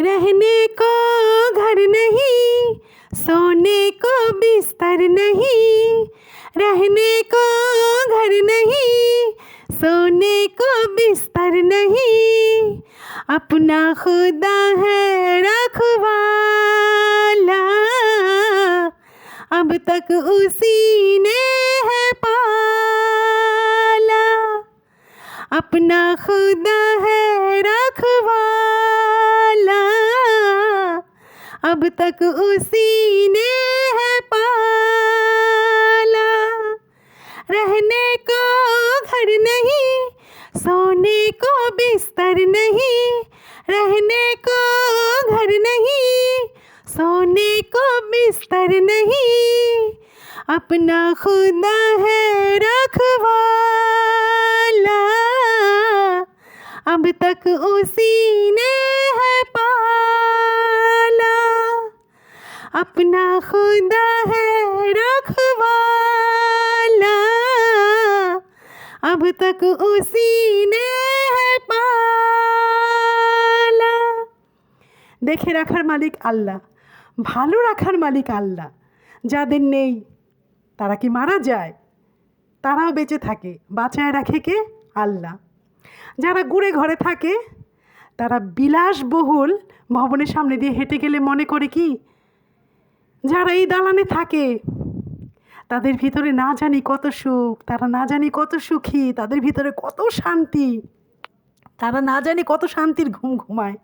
रहने को घर नहीं, सोने को बिस्तर नहीं, रहने को घर नहीं, सोने को बिस्तर नहीं, अपना खुदा है रखवाला। अब तक उसी ने है पाला। अपना खुदा है रखवाला। अब तक उसी ने है पाला। रहने को घर नहीं, सोने को बिस्तर नहीं, रहने को घर नहीं, सोने को बिस्तर नहीं, अपना खुदा है रखवाला अब तक उसी ने अपना खुदा है रखवाला अब तक उसी ने है पाला দেখে রাখার মালিক আল্লাহ ভালো রাখার মালিক আল্লাহ যাদের নেই তারা কি মারা যায় তারাও বেঁচে থাকে বাঁচায় রাখে কে আল্লাহ যারা গুড়ে ঘরে থাকে তারা বিলাসবহুল ভবনের সামনে দিয়ে হেঁটে গেলে মনে করে কি যারা এই দালানে থাকে, তাদের ভিতরে না জানি কত সুখ, তারা না জানি কত সুখী, তাদের ভিতরে কত শান্তি, তারা না জানি কত শান্তির ঘুম ঘুমায়।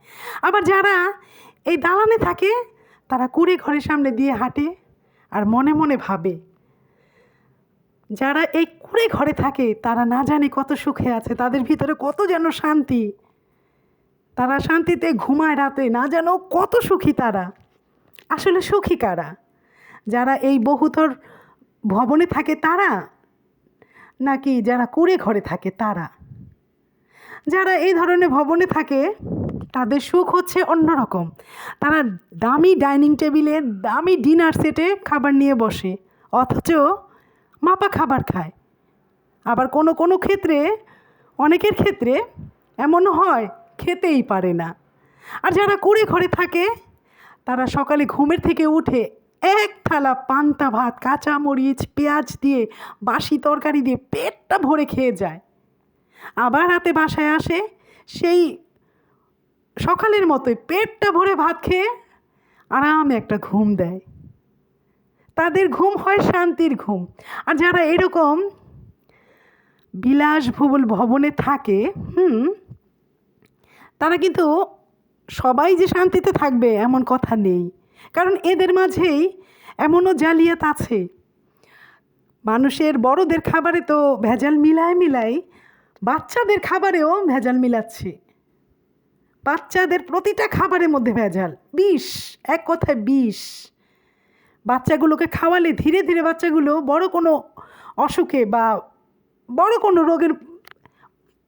আবার যারা এই দালানে থাকে, তারা কুড়ে ঘরের সামনে দিয়ে হাঁটে আর মনে মনে ভাবে। যারা এই কুড়ে ঘরে থাকে, তারা না জানি কত সুখে আছে, তাদের ভিতরে কত যেন শান্তি। তারা শান্তিতে ঘুমায় রাতে, না যেন কত সুখী তারা। আসলে সুখী কারা? যারা এই বহুতর ভবনে থাকে তারা? নাকি যারা কুড়ে ঘরে থাকে তারা? যারা এই ধরনের ভবনে থাকে, তাদের সুখ হচ্ছে অন্যরকম। তারা দামি ডাইনিং টেবিলে, দামি ডিনার সেটে খাবার নিয়ে বসে, অথচ মাপা খাবার খায়। আবার কোনো কোনো ক্ষেত্রে, অনেকের ক্ষেত্রে এমনও হয়, খেতেই পারে না। আর যারা কুড়ে ঘরে থাকে তারা সকালে ঘুমের থেকে উঠে এক থালা পান্তা ভাত কাঁচা মরিচ পেঁয়াজ দিয়ে বাসি তরকারি দিয়ে পেটটা ভরে খেয়ে যায়। আবার রাতে বাসায় আসে সেই সকালের মতোই পেটটা ভরে ভাত খেয়ে আরামে একটা ঘুম দেয়। তাদের ঘুম হয় শান্তির ঘুম। আর যারা এরকম বিলাসবহুল ভবনে থাকে, হুম, তারা কিন্তু সবাই যে শান্তিতে থাকবে এমন কথা নেই। কারণ এদের মাঝেই এমনও জালিয়াত আছে। মানুষের বড়দের খাবারে তো ভেজাল মিলায় মিলাই বাচ্চাদের খাবারেও ভেজাল মিলাচ্ছে। বাচ্চাদের প্রতিটা খাবারের মধ্যে ভেজাল। বিষ, এক কথায় বিষ। বাচ্চাগুলোকে খাওয়ালে ধীরে ধীরে বাচ্চাগুলো বড় কোনো অসুখে বা বড় কোনো রোগের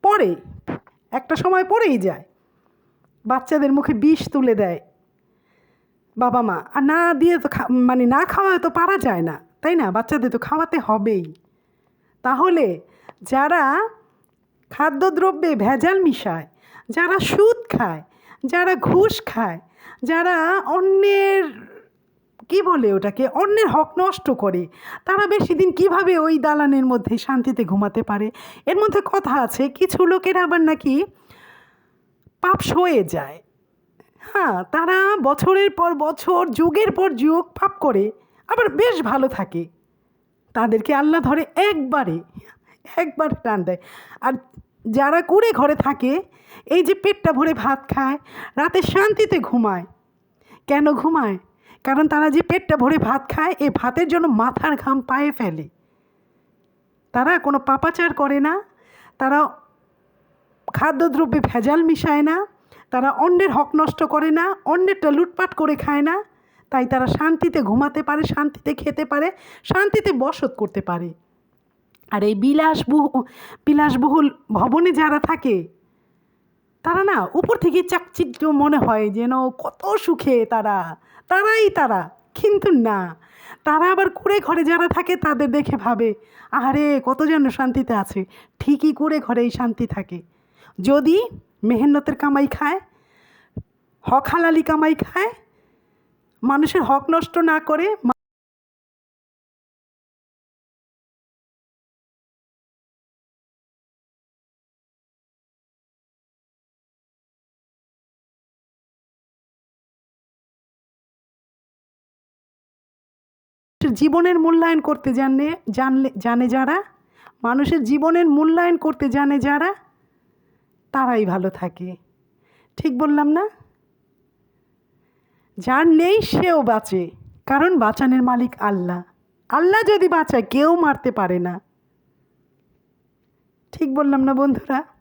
পরে, একটা সময় পরেই যায়। বাচ্চাদের মুখে বিষ তুলে দেয় বাবা মা। আর না দিয়ে তো মানে না খাওয়ায় তো পারা যায় না, তাই না? বাচ্চাদের তো খাওয়াতে হবেই। তাহলে যারা খাদ্যদ্রব্যে ভেজাল মিশায়, যারা সুদ খায়, যারা ঘুষ খায়, যারা অন্যের, কি বলে ওটাকে, অন্যের হক নষ্ট করে, তারা বেশি দিন কীভাবে ওই দালানের মধ্যে শান্তিতে ঘুমাতে পারে? এর মধ্যে কথা আছে, কিছু লোকের আবার নাকি পাপ সয়ে যায়। হ্যাঁ তারা বছরের পর বছর, যুগের পর যুগ পাপ করে, আবার বেশ ভালো থাকে। তাদেরকে আল্লাহ ধরে একবারে, একবার টান দেয়। আর যারা কুড়ে ঘরে থাকে, এই যে পেটটা ভরে ভাত খায়, রাতে শান্তিতে ঘুমায়। কেন ঘুমায়? কারণ তারা যে পেটটা ভরে ভাত খায় এই ভাতের জন্য মাথার ঘাম পায়ে ফেলে। তারা কোনো পাপাচার করে না। তারা খাদ্যদ্রব্যে ভেজাল মিশায় না, তারা অন্যের হক নষ্ট করে না, অন্যেরটা লুটপাট করে খায় না। তাই তারা শান্তিতে ঘুমাতে পারে, শান্তিতে খেতে পারে, শান্তিতে বসত করতে পারে। আর এই বিলাসবহু বিলাসবহুল ভবনে যারা থাকে, তারা না উপর থেকে চাকচিক্য মনে হয় যেন কত সুখে তারা। তারাই তারা, কিন্তু না। তারা আবার কুড়ে ঘরে যারা থাকে, তাদের দেখে ভাবে আরে কত যেন শান্তিতে আছে? ঠিকই কুড়ে ঘরেই শান্তি থাকে। যদি মেহনতের কামাই খায়, হক হালালি কামাই খায়, মানুষের হক নষ্ট না করে জীবনের মূল্যায়ন করতে জানে জানলে জানে যারা, মানুষের জীবনের মূল্যায়ন করতে জানে যারা তারাই ভালো থাকে। ঠিক বললাম না? যার নেই সেও বাঁচে, কারণ বাঁচানের মালিক আল্লাহ। আল্লাহ যদি বাঁচায়, কেউ মারতে পারে না। ঠিক বললাম না বন্ধুরা?